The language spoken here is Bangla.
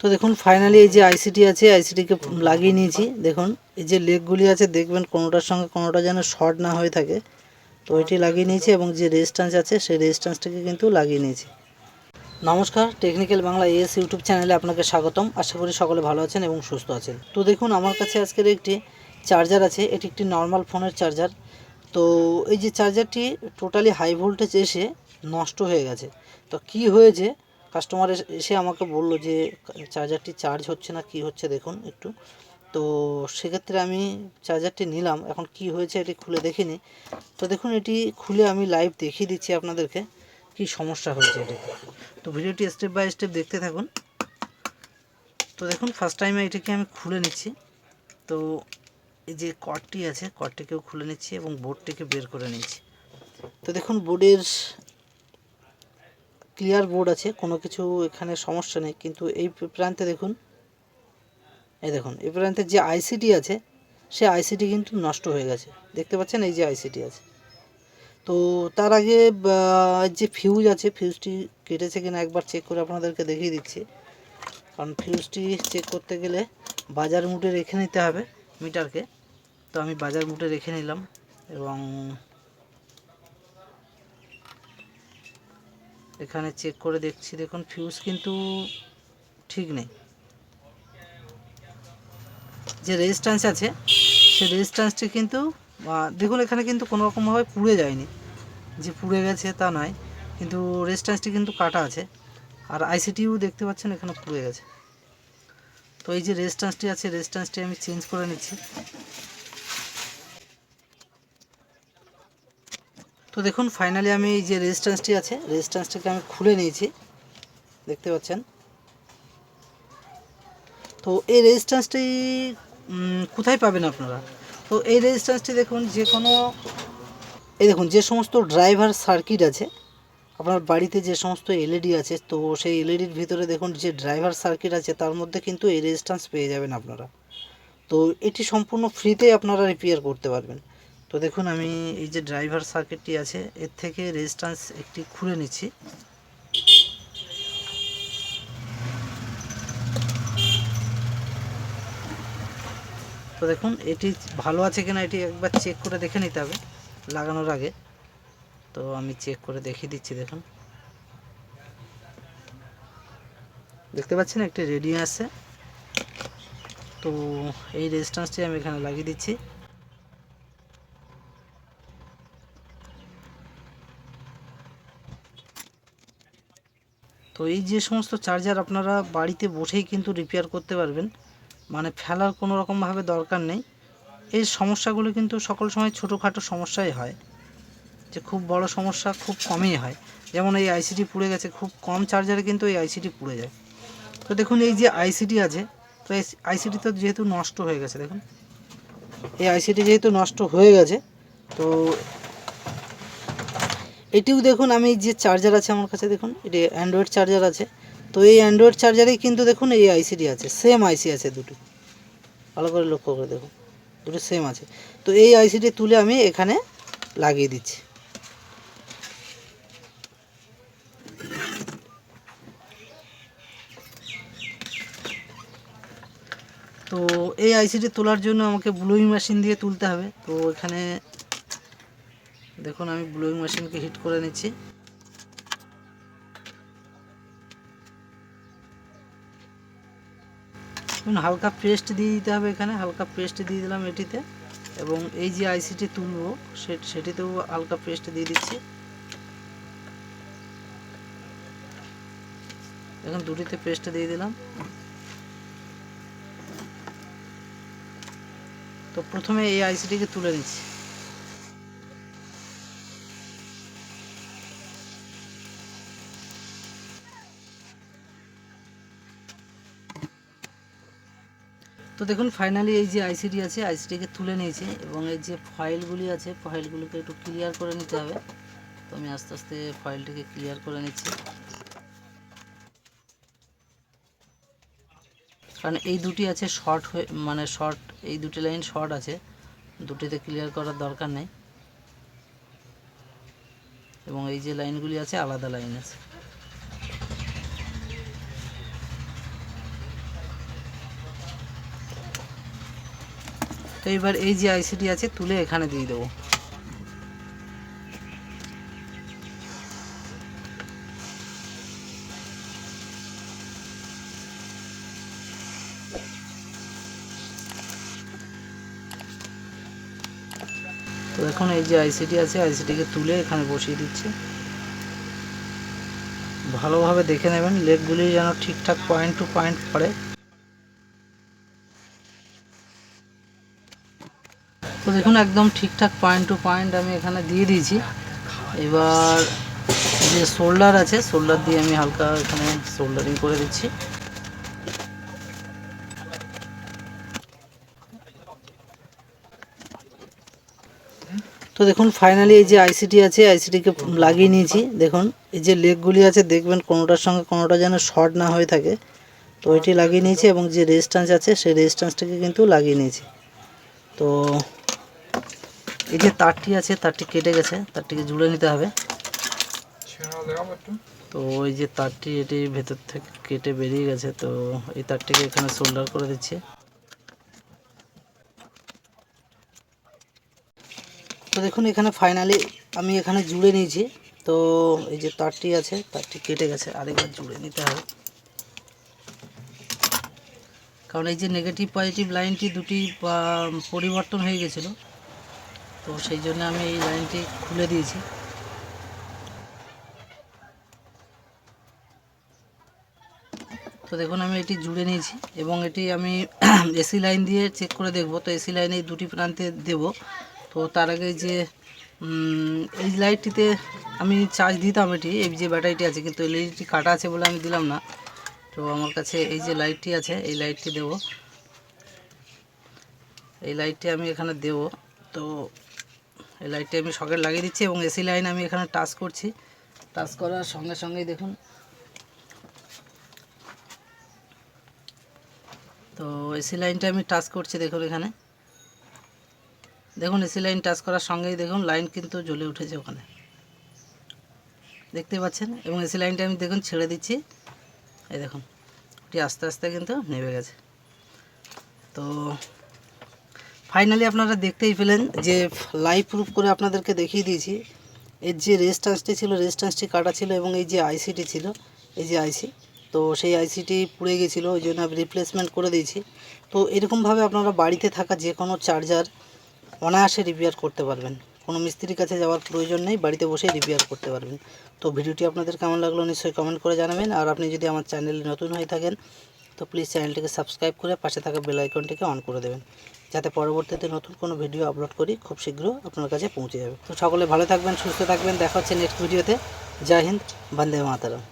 তো দেখুন ফাইনালি এই যে আইসিটি আছে আইসিটিকে লাগিয়ে নিয়েছি। দেখুন, এই যে লেগগুলি আছে, দেখবেন কোনোটার সঙ্গে কোনোটা যেন শর্ট না হয়ে থাকে। তো এটি লাগিয়ে নিয়েছি এবং যে রেজিস্ট্যান্স আছে, সেই রেজিস্ট্যান্সটাকে কিন্তু লাগিয়ে নিয়েছি। নমস্কার টেকনিক্যাল বাংলা এস ইউটিউব চ্যানেলে আপনাকে স্বাগতম। আশা করি সকলে ভালো আছেন এবং সুস্থ আছেন। তো দেখুন, আমার কাছে আজকের একটি চার্জার আছে। এটি একটি নর্মাল ফোনের চার্জার তো এই যে চার্জারটি টোটালি হাই ভোল্টেজ এসে নষ্ট হয়ে গেছে। তো কি হয়েছে? কাস্টমার এসে আমাকে বলল যে চার্জারটি চার্জ হচ্ছে না, কি হচ্ছে দেখুন একটু। তো সেক্ষেত্রে আমি চার্জারটি নিলাম, এখন কি হয়েছে এটি খুলে দেখিনি। তো দেখুন, এটি খুলে আমি লাইভ দেখিয়ে দিচ্ছি আপনাদেরকে, কি সমস্যা হয়েছে এটিতে তো ভিডিওটি স্টেপ বাই স্টেপ দেখতে থাকুন। তো দেখুন ফার্স্ট টাইমে এটাকে আমি খুলে নিচ্ছি। তো এই যে কর্ডটি আছে কর্ডটিকেও খুলে নিচ্ছি এবং বোর্ডটিকে বের করে নিচ্ছি। তো দেখুন বোর্ডের ক্লিয়ার বোর্ড আছে, কোনো কিছু এখানে সমস্যা নেই, কিন্তু এই প্রান্তে দেখুন। এই দেখুন, এই প্রান্তে যে আইসিটি আছে, সে আইসিটি কিন্তু নষ্ট হয়ে গেছে। দেখতে পাচ্ছেন এই যে আইসিটি আছে। তো তার আগে যে ফিউজ আছে ফিউজটি কেটেছে কিনা একবার চেক করে আপনাদেরকে দেখিয়ে দিচ্ছি। কারণ ফিউজটি চেক করতে গেলে বাজার মুটে রেখে নিতে হবে মিটারকে। তো আমি বাজার মুটে রেখে নিলাম এবং এখানে চেক করে দেখছি, দেখুন ফিউজ কিন্তু ঠিক নেই। যে রেজিস্ট্যান্স আছে সেই রেজিস্ট্যান্সটি কিন্তু দেখুন এখানে কিন্তু কোনো রকমভাবে পুড়ে যায়নি। যে পুড়ে গেছে তা নয়, কিন্তু রেজিস্ট্যান্সটি কিন্তু কাটা আছে। আর আইসিটিও দেখতে পাচ্ছেন এখানে পুড়ে গেছে। তো এই যে রেজিস্ট্যান্সটি আছে রেজিস্ট্যান্সটি আমি চেঞ্জ করে নিচ্ছি। তো দেখুন ফাইনালি আমি যে রেজিস্ট্যান্সটি আছে রেজিস্ট্যান্সটিকে আমি খুলে নিয়েছি। দেখতে পাচ্ছেন? তো এই রেজিস্ট্যান্সটি কোথায় পাবেন আপনারা? তো এই রেজিস্ট্যান্সটি দেখুন, যে কোনো, এই দেখুন, যে সমস্ত ড্রাইভার সার্কিট আছে, আপনার বাড়িতে যে সমস্ত এলইডি আছে, তো সেই এলইডির ভিতরে দেখুন, যে ড্রাইভার সার্কিট আছে, তার মধ্যে কিন্তু এই রেজিস্ট্যান্স পেয়ে যাবেন আপনারা। তো এটি সম্পূর্ণ ফ্রিতে আপনারা রিপেয়ার করতে পারবেন। তো দেখুন, আমি এই যে ড্রাইভার সার্কিটটি আছে, এর থেকে রেজিস্ট্যান্স একটি খুলে নিচ্ছি। তো দেখুন, এটি ভালো আছে কিনা এটি একবার চেক করে দেখে নিতে হবে, লাগানোর আগে। তো আমি চেক করে দেখিয়ে দিচ্ছি, দেখুন। দেখতে পাচ্ছেন, একটি রেডিও আছে। তো এই রেজিস্ট্যান্সটি আমি এখানে লাগিয়ে দিচ্ছি। তো এই যে সমস্ত চার্জার আপনারা বাড়িতে বসেই কিন্তু রিপেয়ার করতে পারবেন মানে ফেলার কোনো রকমভাবে দরকার নেই। এই সমস্যাগুলো কিন্তু সকল সময় ছোটোখাটো সমস্যাই হয়, যে খুব বড় সমস্যা খুব কমই হয়। যেমন এই আইসিটি পুড়ে গেছে, খুব কম চার্জারে কিন্তু এই আইসিটি পুড়ে যায়। তো দেখুন, এই যে আইসিটি আছে, তো আইসিটি তো যেহেতু নষ্ট হয়ে গেছে, দেখুন। এই আইসিটি যেহেতু নষ্ট হয়ে গেছে, তো এটিও দেখুন, আমি যে চার্জার আছে আমার কাছে দেখুন, এটি অ্যান্ড্রয়েড চার্জার আছে। তো এই অ্যান্ড্রয়েড চার্জারেই কিন্তু দেখুন, এই আইসিটি আছে সেম আইসি আছে দুটো। ভালো করে লক্ষ্য করে দেখুন, দুটো সেম আছে। তো এই আইসিটি তুলে আমি এখানে লাগিয়ে দিচ্ছি। তো এই আইসিটি তোলার জন্য আমাকে ব্লুইং মেশিন দিয়ে তুলতে হবে। তো এখানে দেখুন, আমি ব্লুইং মেশিনকে হিট করে নিচ্ছি। হালকা পেস্ট দিয়ে দিতে হবে এখানে, হালকা পেস্ট দিয়ে দিলাম এটিতে। এবং এই যে আইসিটি তুলবো সেটিতেও হালকা পেস্ট দিয়ে দিচ্ছি। এখন দুটিতে পেস্ট দিয়ে দিলাম। তো প্রথমে এই আইসিটিকে তুলে নিচ্ছি। তো দেখুন ফাইনালি এই যে আইসিটি আছে আইসিটিকে তুলে নিয়েছি এবং এই যে ফাইলগুলি আছে ফাইলগুলোকে একটু ক্লিয়ার করে নিতে হবে। তো আমি আস্তে আস্তে ফাইলটিকে ক্লিয়ার করে নিচ্ছি। কারণ এই দুটি আছে শর্ট হয়ে মানে শর্ট এই দুটি লাইন শর্ট আছে। দুটিতে ক্লিয়ার করার দরকার নেই। এবং এই যে লাইনগুলি আছে, আলাদা লাইন আছে। তো এবার এই যে আইসিটি আছে, তুলে এখানে দিয়ে দেবো। তো এখন এই যে আইসিটি আছে আইসিটিকে তুলে এখানে বসিয়ে দিচ্ছি। ভালোভাবে দেখে নেবেন লেগগুলি যেন ঠিকঠাক পয়েন্ট টু পয়েন্ট পড়ে। তো দেখুন, একদম ঠিকঠাক পয়েন্ট টু পয়েন্ট আমি এখানে দিয়ে দিয়েছি। এবার যে শোল্ডার আছে শোল্ডার দিয়ে আমি হালকা এখানে শোল্ডারিং করে দিচ্ছি। তো দেখুন ফাইনালি এই যে আইসিটি আছে আইসিটিকে লাগিয়ে নিয়েছি। দেখুন, এই যে লেগগুলি আছে, দেখবেন কোনোটার সঙ্গে কোনোটা যেন শর্ট না হয়ে থাকে। তো এটি লাগিয়ে নিয়েছি এবং যে রেজিস্ট্যান্স আছে, সেই রেজিস্ট্যান্সটাকে কিন্তু লাগিয়ে নিয়েছি। তো এই যে তারটি আছে, তারটি কেটে গেছে, তারটিকে জুড়ে নিতে হবে। তো ওই যে তারটি এটি ভেতর থেকে কেটে বেরিয়ে গেছে, তো এই তারটিকে এখানে সোল্ডার করে দিচ্ছি। তো দেখুন, এখানে ফাইনালি আমি এখানে জুড়ে নিয়েছি। তো এই যে তারটি আছে, তারটি কেটে গেছে, আরেকবার জুড়ে নিতে হবে। কারণ এই যে নেগেটিভ পজিটিভ লাইনটি দুটি পরিবর্তন হয়ে গেছিল। তো সেই জন্য আমি এই লাইনটি খুলে দিয়েছি। তো দেখুন, আমি এটি জুড়ে নিয়েছি এবং এটি আমি এসি লাইন দিয়ে চেক করে দেখব। তো এসি লাইনে দুটি প্রান্তে দেব। তো তার আগে যে এই লাইটটিতে আমি চার্জ দিতাম এটি, এই যে ব্যাটারিটি আছে, কিন্তু এলইডিটি কাটা আছে বলে আমি দিলাম না। তো আমার কাছে এই যে লাইটটি আছে, এই লাইটটি দেব। এই লাইটটি আমি এখানে দেব। তো এই লাইটটি আমি সকেট লাগিয়ে দিচ্ছি এবং এসি লাইন আমি এখানে টাচ করছি। টাচ করার সঙ্গে সঙ্গেই দেখুন। তো এসি লাইনটা আমি টাচ করছি দেখুন এখানে। দেখুন এসি লাইন টাচ করার সঙ্গেই দেখুন লাইন কিন্তু জ্বলে উঠেছে ওখানে। দেখতে পাচ্ছেন? এবং এসি লাইনটা আমি দেখুন ছেড়ে দিচ্ছি। এই দেখুন, ওটি আস্তে আস্তে কিন্তু নেমে গেছে। তো ফাইনালি আপনারা দেখতেই পেলেন যে লাইভ প্রুফ করে আপনাদেরকে দেখিয়ে দিয়েছি। এর যে রেজিস্ট্যান্সটি ছিল রেজিস্ট্যান্সটি কাটা ছিল এবং এই যে আইসিটি ছিল, এই যে আইসি তো সেই আইসিটি পুড়ে গেছিল, ওই জন্য আমি রিপ্লেসমেন্ট করে দিয়েছি। তো এরকমভাবে আপনারা বাড়িতে থাকা যে কোনো চার্জার অনায়াসে রিপেয়ার করতে পারবেন। কোনো মিস্ত্রির কাছে যাওয়ার প্রয়োজন নেই, বাড়িতে বসেই রিপেয়ার করতে পারবেন। তো ভিডিওটি আপনাদের কেমন লাগল নিশ্চয়ই কমেন্ট করে জানাবেন। আর আপনি যদি আমার চ্যানেলে নতুন হয়ে থাকেন, তো প্লিজ চ্যানেলটিকে সাবস্ক্রাইব করে পাশে থাকা বেল আইকনটিকে অন করে দেবেন। যাতে পরবর্তীতে নতুন কোনো ভিডিও আপলোড করি, খুব শীঘ্র আপনার কাছে পৌঁছে যাবে। তো সকলে ভালো থাকবেন, সুস্থ থাকবেন, দেখা হচ্ছে নেক্সট ভিডিওতে জয় হিন্দ, বন্দে মাতারাম।